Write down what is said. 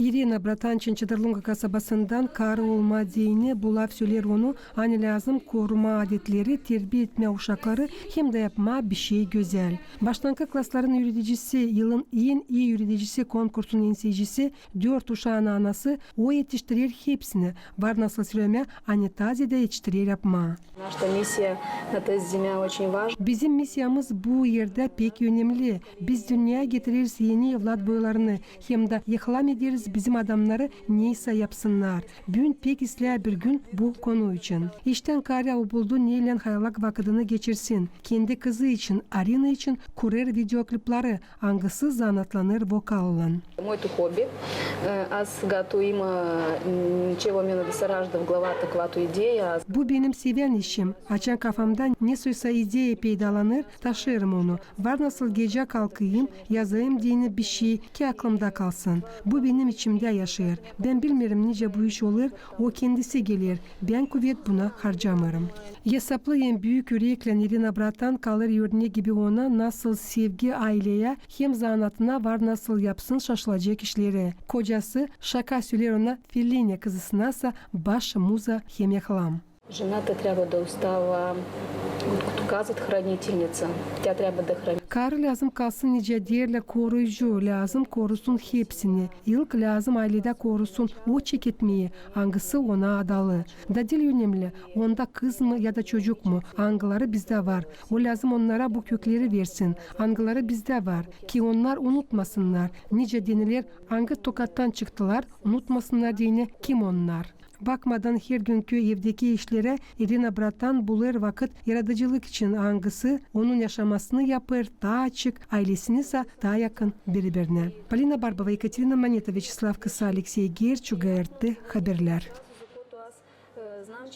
Irina Bratançın Çıdırlunga kasabasından karı olma dini bulaf söyler onu hani lazım koruma adetleri, terbiye etme uşakları hem de yapma bir şey güzel. Başlangıç klasların yöneticisi, yılın en iyi yöneticisi konkursunun enseyicisi, dört uşağın anası o yetiştirir hepsini. Var nasıl söyleme, hani taze de yetiştirir yapma. Наша миссия на тест Земля очень важна. Bizim misyamız bu yerde pek önemli. Biz dünyaya getiririz yeni evlat boylarını. Hem de ihlam ederiz bizim adamları neyse yapsınlar. Bugün pek ister bir gün bu konu için. İşten kare o buldu neyle hayalak vakitini geçirsin. Kendi kızı için, Arina için kurer videoklipleri, hangisi zanatlanır vokallan. Мой то хобби. Э, Аз готовим ничего мне надо саражда в глава таквату идея. Аз Bu benim seven işim. Açan kafamdan ne suysa idea peydalanır, taşırım onu. Var nasıl gece kalkayım, yazayım diyene bir şey ki aklımda kalsın. Bu benim içimde yaşar. Ben bilmiyorum nice bu iş olur, o kendisi gelir. Ben kuvvet buna harcamarım. Hesaplayın büyük yürekle Irina Bratan kalır örnek gibi ona nasıl sevgi aileye hem zanatına var nasıl yapsın şaşılacak işleri. Kocası şaka söyler ona Fellini kızısınasa baş muza hem yaklam. жена те трябва да остава, Kar lazım kalsın nice diğerle koruyucu lazım korusun hepsini. Yılk lazım ailede korusun o çekitmeyi. Angısı ona adalı. Da dil önemli. Onda kız mı ya da çocuk mu? Angıları bizde var. O lazım onlara bu kökleri versin. Angıları bizde var. Ki onlar unutmasınlar. Nice denilir angı tokattan çıktılar. Unutmasınlar dini kim onlar? Bakmadan her günkü evdeki işlere Irina Bratan bulur vakit yaratıcılık için hangisi onun yaşamasını yapır, daha açık, ailesini ise daha yakın birbirine. Polina Barbova, Ekaterina Maneta, Vyacheslav Kısa, Alexey Gerçu, GRT Haberler.